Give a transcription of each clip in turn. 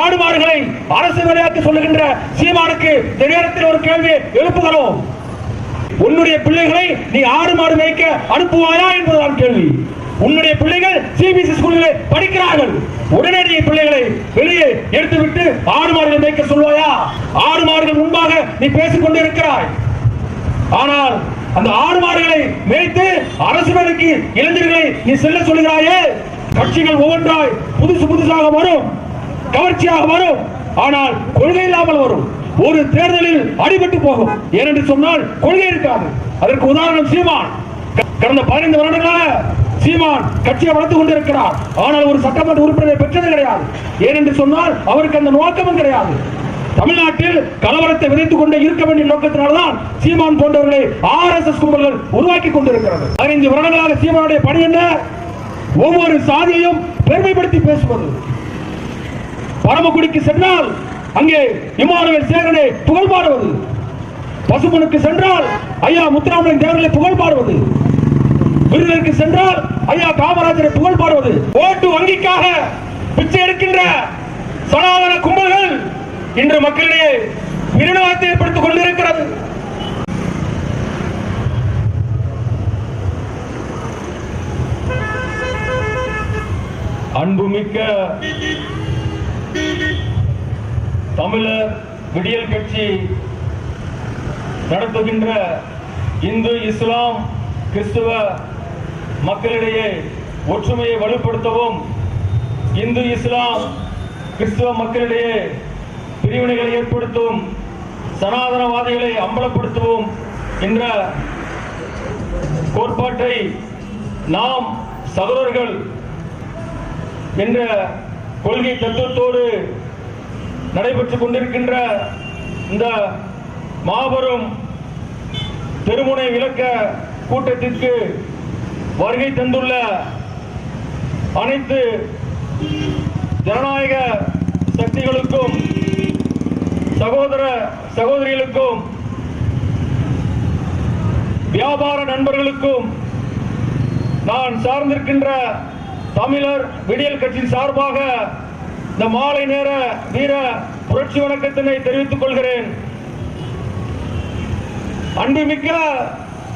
ஆடு மாடுகளை அரசு வேலையாக்கி சொல்லுகின்ற சீமானுக்கு இந்த நேரத்தில் ஒரு கேள்வி எழுப்புகிறோம். உன்னுடைய பிள்ளைகளை நீ ஆடு மாடு மேய்க்க அனுப்புவாயா என்பதுதான் கேள்வி. உன்னுடைய பிள்ளைகள் சிபிஎஸ்இ ஸ்கூலில் படிக்கிறார்கள். உடனடியே பிள்ளைகளை வெளியே எடுத்துவிட்டு ஆடு மாடுகள் மேய்க்க சொல்வாயா ஆடு மாடுகள் முன்பாக நீ பேசிக் கொண்டிருக்கிறாய் ஆனால் அந்த ஆடு மாடுகளை மேய்த்து அரசு வேலைக்கு இளைஞர்களை நீ செல்ல சொல்கிறாயே கட்சிகள் ஒவ்வொன்றாய் புதுசு புதுசாக வரும். கவர்ச்சியாக வரும் ஆனால் கொள்கை இல்லாமல் வரும். ஒரு தேர்தலில் அடிபட்டு போகும். ஏனென்று சொன்னால் கொள்கை இருக்காது. அதற்கு உதாரணம் சீமான். கடந்த பதினைந்து வருடங்களாக சீமான் கட்சியை வளர்த்துக் கொண்டிருக்கிறார். ஆனால் ஒரு சட்டமன்ற உறுப்பினரை பெற்றது கிடையாது. ஏனென்று சொன்னால் அவருக்கு அந்த நோக்கமும் கிடையாது. தமிழ்நாட்டில் கலவரத்தை விதைத்துக் கொண்டே இருக்க வேண்டிய நோக்கத்தினால்தான் சீமான் போன்றவர்களை ஆர் எஸ் எஸ் கும்பல்கள் உருவாக்கி கொண்டிருக்கிறது. பதினைந்து வருடங்களாக சீமானுடைய பணி என்ன? ஒவ்வொரு சாதியையும் பெருமைப்படுத்தி பேசுவது. பரமக்குடிக்கு சென்றால் அங்கே இமானுவேல் சேகரனை புகழ் பாடுவது. பசுமனுக்கு சென்றால் ஐயா முத்துராமலிங்க தேவர்களை புகழ் பாடுவது. விருதுக்கு சென்றால் ஐயா காமராஜரை புகழ் பாடுவது. ஓட்டு வங்கிக்காக பிச்சை எடுக்கின்ற சனாதன கும்பல்கள் இன்று மக்களிடையே விரிவாகத்தை ஏற்படுத்திக் கொண்டிருக்கிறது. அன்புமிக்க தமிழர் விடியல் கட்சி நடத்துகின்ற இந்து இஸ்லாம் கிறிஸ்துவ மக்களிடையே ஒற்றுமையை வலுப்படுத்தவும் இந்து இஸ்லாம் கிறிஸ்துவ மக்களிடையே பிரிவினைகளை ஏற்படுத்தும் சனாதனவாதிகளை அம்பலப்படுத்தவும் என்ற கோட்பாட்டை நாம் சகோதரர்கள் என்ற கொள்கை தத்துவத்தோடு நடைபெற்றுக் கொண்டிருக்கின்ற இந்த மாபெரும் தெருமுனை விளக்க கூட்டத்திற்கு வருகை தந்துள்ள அனைத்து ஜனநாயக சக்திகளுக்கும் சகோதர சகோதரிகளுக்கும் வியாபார நண்பர்களுக்கும் நான் சார்ந்திருக்கின்ற தமிழர் விடியல் கட்சியின் சார்பாக இந்த மாலை நேர வீர புரட்சி வணக்கத்தினை தெரிவித்துக் கொள்கிறேன். அன்புமிக்க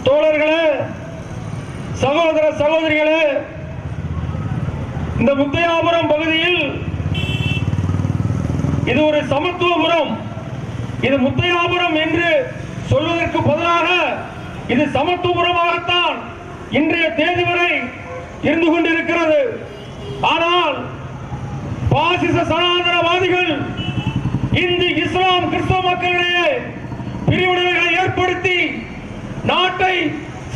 தோழர்களே சகோதர சகோதரிகளே இந்த முத்தையாபுரம் பகுதியில் இது ஒரு சமத்துவபுரம். இது முத்தையாபுரம் என்று சொல்வதற்கு பதிலாக இது சமத்துவபுரமாகத்தான் இன்றைய தேதி வரை இருந்து கொண்டிருக்கிறது. ஆனால் பாசிச சனாதனவாதிகள் இந்து இஸ்லாம் கிறிஸ்தவ மக்களிடையே பிரிவினைகளை ஏற்படுத்தி நாட்டை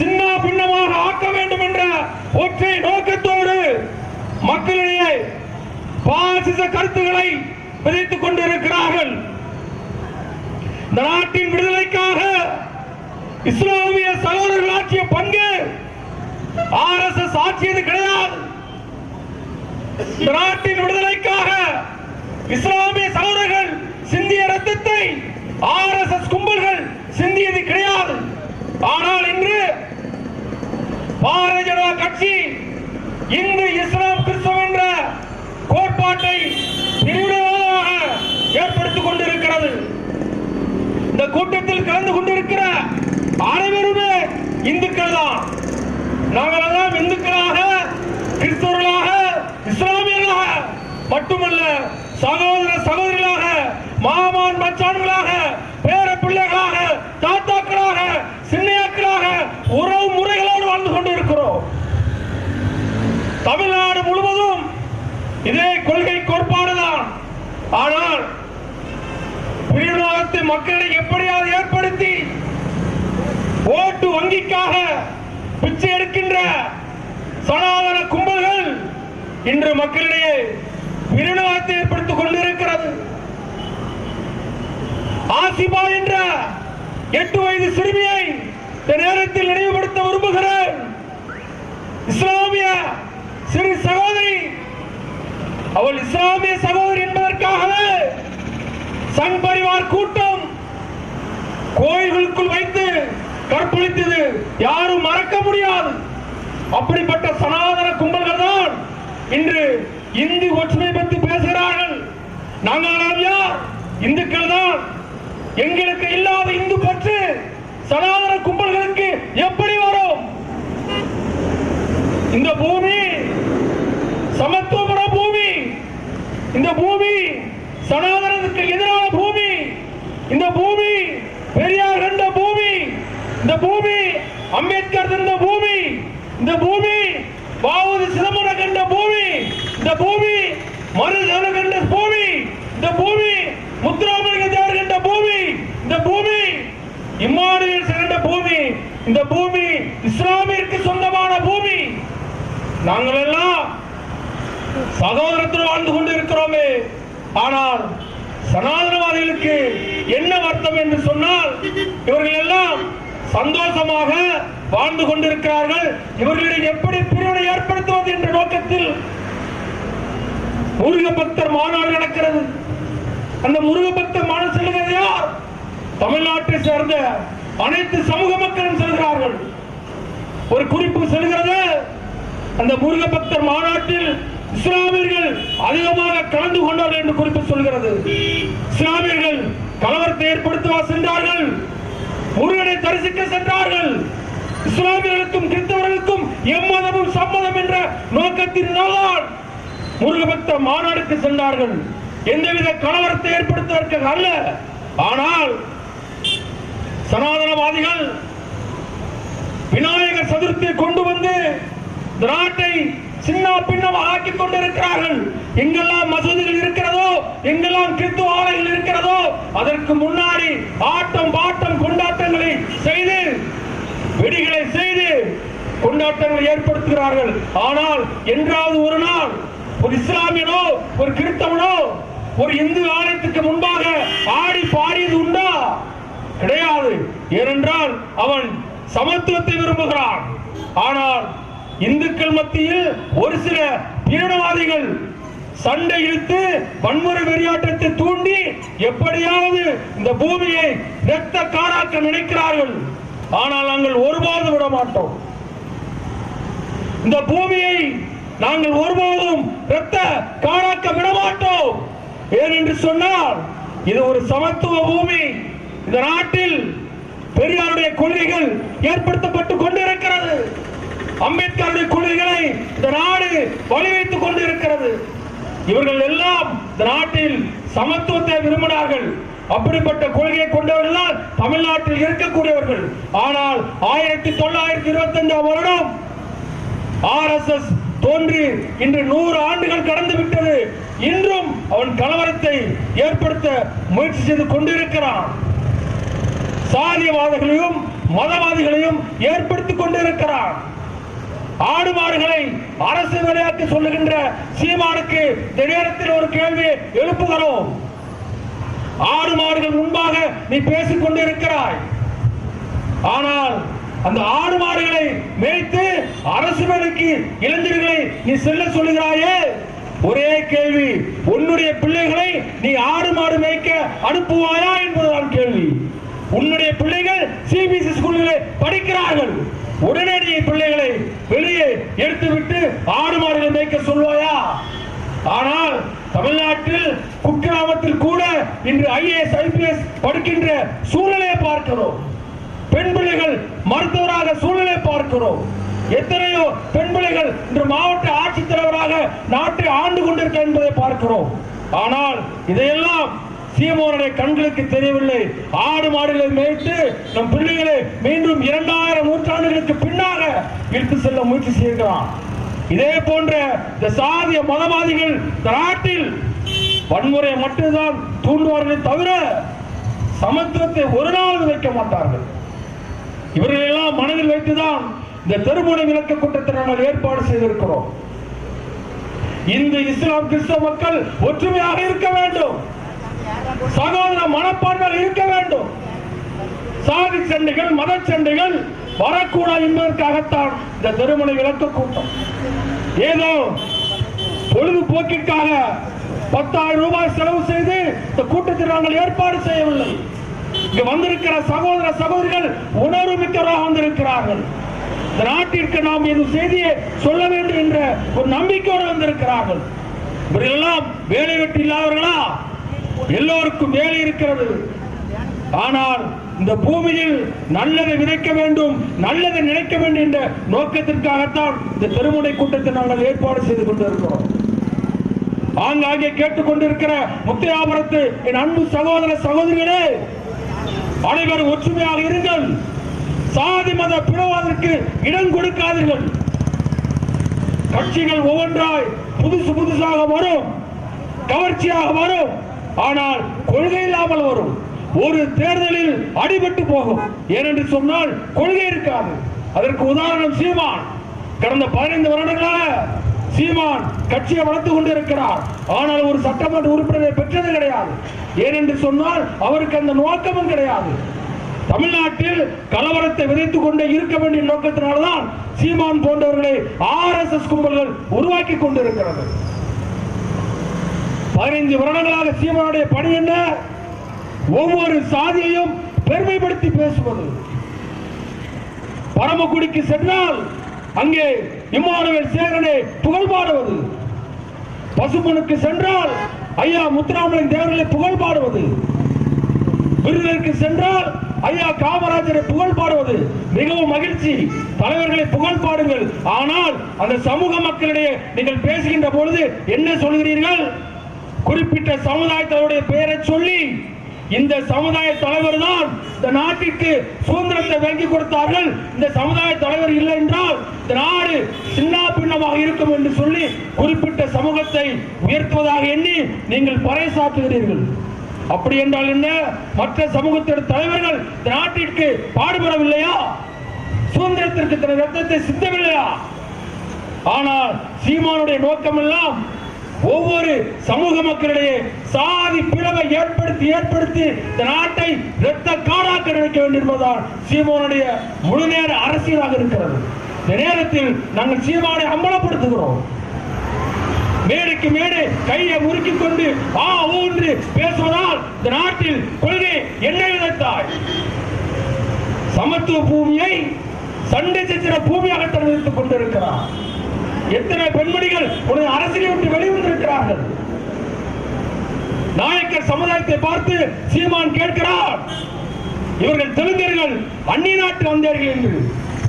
சின்ன பின்னமாக ஆக்க வேண்டும் என்ற ஒற்றை நோக்கத்தோடு மக்களிடையே பாசிச கருத்துக்களை விதைத்துக் கொண்டிருக்கிறார்கள். இந்த நாட்டின் விடுதலைக்காக இஸ்லாமிய சகோதரர்கள் ஆற்றிய பங்கு ஆர் எஸ் எஸ் ஆற்றியது கிடையாது. நாட்டின் விடுதலைக்காக இஸ்லாமிய சகோதரர்கள் சிந்திய ரத்தத்தை ஆர் எஸ் எஸ் கும்பல்கள் சிந்தியது கிடையாது. ஆனால் இன்று பாரதிய ஜனதா கட்சி இந்து இஸ்லாம் கிறிஸ்தவம் என்ற கோட்பாட்டை பிரிவினைவாதமாக ஏற்படுத்திக் கொண்டிருக்கிறது. இந்த கூட்டத்தில் கலந்து கொண்டிருக்கிற அனைவருமே இந்துக்கள் தான் நாங்கள் எல்லாம் இந்துக்களாக கிறிஸ்தவர்களாக இஸ்லாமியர்களாக மட்டுமல்ல சகோதர சகோதரிகளாக மாமான் மச்சான்களாக பேர பிள்ளைகளாக தாத்தாக்களாக சின்னையாக்களாக உறவு முறைகளோடு வாழ்ந்து கொண்டிருக்கிறோம். தமிழ்நாடு முழுவதும் இதே கொள்கை கோட்பாடுதான். ஆனால் பிரிவினத்தை மக்களை எப்படியாவது ஏற்படுத்தி ஓட்டு வங்கிக்காக பிச்சை எடுக்கின்ற சனாதன கும்பல்கள் இன்று மக்களிடையே பிரிவினத்தை ஏற்படுத்திக் கொண்டிருக்கிறது. ஆசிபா என்ற எட்டு வயது சிறுமியை இந்த நேரத்தில் நினைவுபடுத்த விரும்புகிறேன். இஸ்லாமிய சிறு சகோதரி அவள் இஸ்லாமிய சகோதரி என்பதற்காக சங் பரிவார் கூட்டம் கோயில்களுக்குள் வைத்து கற்பழித்தது. யாரும் மறக்க முடியாது. அப்படிப்பட்ட சனாதன கும்பல் இன்று இந்தி ஒற்றுமை பற்றி பேசுகிறார்கள். நாங்கள் யார் இந்துக்கள் தான். எங்களுக்கு இல்லாத இந்து பற்று சனாதன கும்பல்களுக்கு எப்படி வரும்? இந்த பூமி சமத்துவபுர பூமி இந்த பூமி சனாதனத்துக்கு எதிரான பூமி இந்த பூமி பெரியார் கண்ட பூமி இந்த பூமி அம்பேத்கர் தந்த பூமி இந்த பூமி பாவதி சிதம்பரம் கண்ட பூமி இந்த பூமி மருதன கண்ட பூமி இந்த பூமி முத்துராமலிங்க தேவர் கண்ட பூமி இந்த பூமி இம்மானுவேல் கண்ட பூமி இந்த பூமி இஸ்லாமிற்கு சொந்தமான பூமி. நாங்கள் எல்லாம் சகோதரத்தில் வாழ்ந்து கொண்டு இருக்கிறோமே ஆனால் சனாதனவாதிகளுக்கு என்ன அர்த்தம் என்று சொன்னால் இவர்கள் எல்லாம் சந்தோஷமாக வாழ்ந்து கொண்டிருக்கிறார்கள். இவர்களிடம் எப்படி பிரிவினை ஏற்படுத்துவது என்ற நோக்கத்தில் முருக பக்தர் மாநாடு நடக்கிறது. அந்த முருக பக்தர் மாநாடு செல்கிறது யார்? தமிழ்நாட்டை சேர்ந்த அனைத்து சமூக மக்களும் செல்கிறார்கள். ஒரு குறிப்பு செல்கிறது அந்த முருக பக்தர் மாநாட்டில் இஸ்லாமியர்கள் அதிகமாக கலந்து கொண்டார்கள் என்று குறிப்பு சொல்கிறது இஸ்லாமியர்கள் கலவரத்தை ஏற்படுத்துவா சென்றார்கள்? முருகனை தரிசிக்க சென்றார்கள். இஸ்லாமியர்களுக்கும் கிறிஸ்தவர்களுக்கும் எம்மதமும் சம்மதம் என்ற நோக்கத்தினால் முருகபக்த மாநாடுக்கு சென்றார்கள். எந்தவித கலவரத்தை ஏற்படுத்துவதற்கு அல்ல. ஆனால் சனாதனவாதிகள் விநாயகர் சதுர்த்தியை கொண்டு வந்து நாட்டை சின்ன பின்னமாக ஆக்கிக் கொண்டிருக்கிறார்கள். எங்கெல்லாம் மசூதிகள் இருக்கிறதோ எங்கெல்லாம் கிறித்துவ ஆலைகள் இருக்கிறதோ அதற்கு முன்னாடி ஆட்டம் பாட்டம் கொண்டாட்டங்களை செய்து வெடிகளை செய்து கொண்டாட்டங்களை ஏற்படுத்துகிறார்கள். ஆனால் என்றாவது ஒரு நாள் ஒரு இஸ்லாமியனோ ஒரு கிறித்தவனோ ஒரு இந்து ஆலயத்துக்கு முன்பாக ஆடி பாடியது உண்டா? கிடையாது. ஏனென்றால் அவன் சமத்துவத்தை விரும்புகிறான். ஆனால் இந்துக்கள் மத்தியில் ஒரு சில பீடவாதிகள் சண்டை இழுத்து வன்முறை வெறியாட்டத்தை தூண்டி எப்படியாவது இந்த பூமியை இரத்த காராக்க நினைக்கிறார்கள். ஆனால் நாங்கள் ஒருபோதும் விட மாட்டோம். இந்த பூமியை நாங்கள் ஒருபோதும் இரத்த காராக்க விட மாட்டோம். ஏனென்று சொன்னால் இது ஒரு சமத்துவ பூமி. இந்த நாட்டில் பெரியாருடைய கொள்கைகள் ஏற்படுத்தப்பட்டு கொண்டிருக்கிறது. அம்பேத்கருடைய கொள்கைகளை இந்த நாடு வலிவைத்துக் கொண்டிருக்கிறது. இவர்கள் எல்லாம் இந்த நாட்டில் சமத்துவத்தை விரும்பினார்கள். அப்படிப்பட்ட கொள்கையை கொண்டவர்கள் தான் தமிழ்நாட்டில் இருக்கக்கூடியவர்கள். ஆனால் ஆயிரத்தி தொள்ளாயிரத்தி இருபத்தி அஞ்சாம் வருடம் ஆர்எஸ்எஸ் தோன்றி இன்று நூறு ஆண்டுகள் கடந்து விட்டது. இன்றும் அவன் கலவரத்தை ஏற்படுத்த முயற்சி செய்து கொண்டிருக்கிறான். சாதியவாதிகளையும் மதவாதிகளையும் ஏற்படுத்திக் கொண்டிருக்கிறார். ஆடு மாடுகளை அரசு விளையாட்டு சொல்லுகின்ற சீமானுக்கு திடீரத்தில் ஒரு கேள்வி எழுப்புகிறோம். ஆடு மாடுகள் முன்பாக நீ பேசிக் கொண்டிருக்கிறாய். ஆனால் அந்த ஆடு மாடுகளை மேய்த்து அரசு வேலைக்கு இளைஞர்களை நீ செல்ல சொல்லுகிறாயே? ஒரே கேள்வி உன்னுடைய பிள்ளைகளை நீ ஆடு மாடு மேய்க்க அனுப்புவாயா என்பதுதான் கேள்வி. உன்னுடைய பிள்ளைகள் சிபிஎஸ்இ ஸ்கூலில் படிக்கிறார்கள். உடனே பிள்ளைகளை வெளியே எடுத்துவிட்டு ஆடு மாடுகள் மேய்க்க சொல்வாயா? ஆனால் தமிழ்நாட்டில் குக்கிராமத்தில் கூட இன்று ஐஏஎஸ் ஐபிஎஸ் படிக்கின்ற சூழ்நிலையை பார்க்கிறோம். பெண் பிள்ளைகள் மருத்துவராக சூழ்நிலை பார்க்கிறோம். எத்தனையோ பெண் பிள்ளைகள் இன்று மாவட்ட ஆட்சித்தலைவராக நாட்டை ஆண்டு கொண்டிருக்க என்பதை பார்க்கிறோம். ஆனால் இதையெல்லாம் சீமோனுடைய கண்களுக்கு தெரியவில்லை. ஆடு மாடுகளை மேய்த்து நம் பிள்ளைகளை மீண்டும் இரண்டாயிரம் நூற்றாண்டுகளுக்கு பின்னாக இழுத்து செல்ல முயற்சி செய்கிறான். இதே போன்ற இந்த சாதிய மதவாதிகள் நாட்டில் வன்முறையை மட்டும்தான் தூண்டுவார்களே தவிர சமத்துவத்தை ஒரு நாள் வைக்க மாட்டார்கள். இவர்கள் எல்லாம் மனதில் வைத்துதான் இந்த தெருமுனை விளக்க கூட்டத்தை நாங்கள் ஏற்பாடு செய்திருக்கிறோம். இந்து இஸ்லாம் கிறிஸ்தவ மக்கள் ஒற்றுமையாக இருக்க வேண்டும். சகோதர மனப்பான்மையில் இருக்க வேண்டும். சாதி சண்டைகள் மத சண்டைகள் வரக்கூடாது என்பதற்காகத்தான் இந்த திருமண விளக்க கூட்டம். ஏதோ பொழுதுபோக்கிற்காக பத்தாயிரம் ரூபாய் செலவு செய்து இந்த கூட்டத்தில் நாங்கள் ஏற்பாடு செய்யவில்லை. இங்கு வந்திருக்கிற சகோதர சகோதரிகள் உணர்வு மிக்கவராக வந்திருக்கிறார்கள். இந்த நாட்டிற்கு நாம் இந்த செய்தியை சொல்ல வேண்டும் என்ற ஒரு நம்பிக்கையோடு வந்திருக்கிறார்கள். இவர்களெல்லாம் வேலை வெட்டி இல்லாதவர்களா? எல்லோருக்கும் வேலை இருக்கிறது. ஆனால் இந்த பூமியில் நல்லதை விதைக்க வேண்டும் நல்லதை நினைக்க வேண்டும் என்ற நோக்கத்திற்காகத்தான் இந்த திருமுனை கூட்டத்தை நாங்கள் ஏற்பாடு செய்து கொண்டிருக்கிறோம். ஆங்காங்கே கேட்டுக்கொண்டிருக்கிற முத்தியாபுரத்து என் அன்பு சகோதர சகோதரிகளே அனைவரும் ஒற்றுமையாக இருங்கள். சாதி மத பிளவாதற்கு இடம் கொடுக்காதீர்கள். கட்சிகள் ஒவ்வொன்றாய் புதுசு புதுசாக வரும் கவர்ச்சியாக வரும். ஆனால் கொள்கை இல்லாமல் வரும். ஒரு தேர்தலில் அடிபட்டு போகும். ஏனென்று சொன்னால் கொள்கை இருக்காது. அதற்கு உதாரணம் சீமான். கடந்த பதினைந்து வருடங்களாக சீமான் கட்சியை வளர்த்து கொண்டிருக்கிறார். ஆனால் ஒரு சட்டமன்ற உறுப்பினரை பெற்றது கிடையாது. ஏனென்று சொன்னால் அவருக்கு அந்த நோக்கமும் கிடையாது. தமிழ்நாட்டில் கலவரத்தை விதைத்துக் கொண்டே இருக்க வேண்டிய நோக்கத்தினால்தான் சீமான் போன்றவர்களை ஆர் எஸ் எஸ் கும்பல்கள் உருவாக்கி கொண்டிருக்கிறது. பதினைந்து வருடங்களாக சீமானுடைய பணி என்ன? ஒவ்வொரு சாதியையும் பெருமைப்படுத்தி பேசுவது. பரமக்குடிக்கு சென்றால் அங்கே இம்மானுவேல் சேகரனை புகழ் பாடுவது. பசுமனுக்கு சென்றால் ஐயா முத்துராமலிங்க தேவர்களை புகழ் பாடுவது. விருதுக்கு சென்றால் ஐயா காமராஜரை புகழ் பாடுவது. மிகவும் மகிழ்ச்சி. தலைவர்களை புகழ் பாடுங்கள். ஆனால் அந்த சமூக மக்களிடையே நீங்கள் பேசுகின்ற பொழுது என்ன சொல்கிறீர்கள்? குறிப்பிட்ட சமுதாயத்தவருடைய பெயரை சொல்லி இந்த சமுதாய தலைவர் தான் இந்த நாட்டிற்கு சுதந்திரத்தை வாங்கி கொடுத்தார்கள். இந்த சமுதாய தலைவர் இல்லை என்றால் இந்த நாடு சின்ன பின்னமாக இருக்கும் என்று சொல்லி குறிப்பிட்ட சமூகத்தை உயர்த்துவதாக எண்ணி நீங்கள் பறைசாற்றுகிறீர்கள். அப்படி என்றால் என்ன? மற்ற சமூகத்தின் தலைவர்கள் இந்த நாட்டிற்கு பாடுபடவில்லையா? சுதந்திரத்திற்கு தன் ரத்தத்தை சித்தமில்லையா ஆனால் சீமானுடைய நோக்கம் எல்லாம் ஒவ்வொரு சமூக மக்களிடையே சாதி பிளவை ஏற்படுத்தி ஏற்படுத்தி இந்த நாட்டை இரத்த காடாக்க நினைக்க வேண்டியிருப்பதால் சீமானுடைய முழு நேர அரசியலாக இருக்கிறது. இந்த நேரத்தில் நாங்கள் சீமானை அம்பலப்படுத்துகிறோம். மேடைக்கு மேடை கையை முறுக்கிக் கொண்டு ஆ ஊன்று பேசுவதால் இந்த நாட்டில் கொள்கை என்ன விதத்தாய் சமத்துவ பூமியை சண்டை சத்திர பூமியாக தெரிவித்துக் கொண்டிருக்கிறார். எத்தனை பெண்மணிகள் உனது அரசியலை விட்டு வெளி நாயக்கர் சமுதாயத்தை பார்த்து சீமான் கேட்கிறார். இவர்கள் தெலுங்கர்கள் அந்நிய நாட்டு வந்தார்கள் என்று.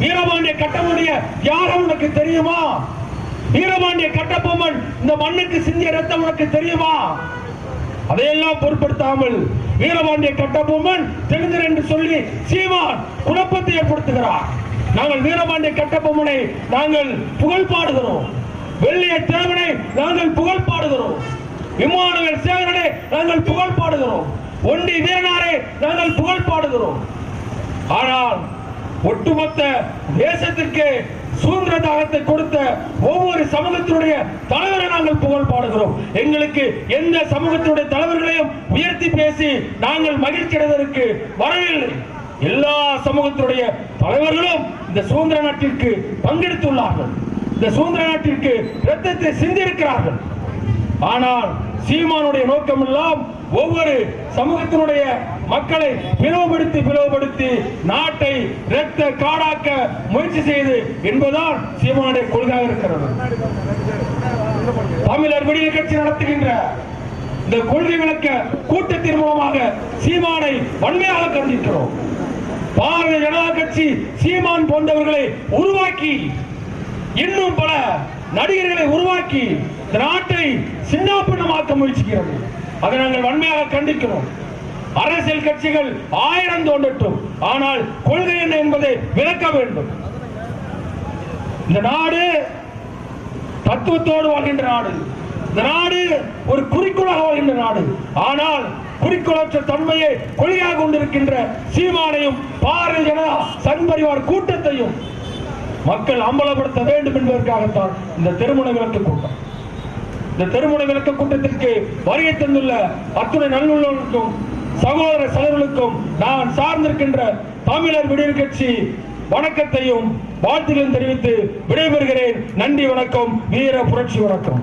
வீரபாண்டிய கட்டமுடைய யார உனக்கு தெரியுமா? வீரபாண்டிய கட்டபொம்மன் இந்த மண்ணுக்கு சிந்திய ரத்தம் உனக்கு தெரியுமா? அதையெல்லாம் பொருட்படுத்தாமல் வீரபாண்டிய கட்டபொம்மன் தெலுங்கர் என்று சொல்லி சீமான் குழப்பத்தை ஏற்படுத்துகிறார். நாங்கள் வீரபாண்டிய கட்டபொம்மனை நாங்கள் புகழ் பாடுகிறோம். வெள்ளிய தேவனை நாங்கள் புகழ் பாடுகிறோம். விமானங்கள் சேகரனே நாங்கள் புகழ் பாடுகிறோம். ஒண்டி வீரனாரே நாங்கள் புகழ் பாடுகிறோம். ஆனால் ஒட்டுமொத்த தேசத்திற்கு சுதந்திர தாகத்தை கொடுத்த ஒவ்வொரு சமூகத்தினுடைய தலைவரை நாங்கள் புகழ் பாடுகிறோம். எங்களுக்கு எந்த சமூகத்தினுடைய தலைவர்களையும் உயர்த்தி பேசி நாங்கள் மகிழ்ச்சி அடைவதற்கு வரவில்லை. எல்லா சமூகத்தினுடைய தலைவர்களும் இந்த சுதந்திர நாட்டிற்கு பங்கெடுத்துள்ளார்கள். இந்த சுதந்திர நாட்டிற்கு ரத்தத்தை சிந்திருக்கிறார்கள் ஆனால் சீமானுடைய நோக்கம் எல்லாம் ஒவ்வொரு சமூகத்தினுடைய மக்களை பிளவுபடுத்தி பிளவுபடுத்தி நாட்டை இரத்த காடாக்க முயற்சி செய்து என்பதுதான் சீமானுடைய கொள்கையாக இருக்கிறது. தமிழர் விடியல் கட்சி நடத்துகின்ற இந்த கொள்கை விளக்க கூட்டத்தின் மூலமாக சீமானை வன்மையாக கண்டிக்கிறோம். பாரதிய ஜனதா கட்சி சீமான் போன்றவர்களை உருவாக்கி இன்னும் பல நடிகர்களை உருவாக்கி இந்த நாட்டை சின்னாபின்னமாக்க முயற்சிக்கிறது. அதை நாங்கள் வன்மையாக கண்டிக்கிறோம். அரசியல் கட்சிகள் ஆயிரம் தோன்றட்டும். ஆனால் கொள்கை என்ன என்பதை விளக்க வேண்டும். இந்த நாடு தத்துவத்தோடு வாழ்கின்ற நாடு. இந்த நாடு ஒரு குறிக்கோளாக வாழ்கின்ற நாடு. ஆனால் குறிக்கோளற்ற தன்மையை கொள்கையாக கொண்டிருக்கின்ற சீமானையும் பாரதிய ஜனதா சங் பரிவார் கூட்டத்தையும் மக்கள் அம்பலப்படுத்த வேண்டும் என்பதற்காகத்தான் இந்த திருமண விளக்கு கூட்டம். இந்த திருமண விளக்க கூட்டத்திற்கு வருகை தந்துள்ள அத்துணை நல்லுள்ளவர்களுக்கும் சகோதர சகோதரர்களுக்கும் நான் சார்ந்திருக்கின்ற தமிழர் விடுதலை கட்சி வணக்கத்தையும் வாழ்த்துக்களையும் தெரிவித்து விடைபெறுகிறேன். நன்றி வணக்கம். வீர புரட்சி வணக்கம்.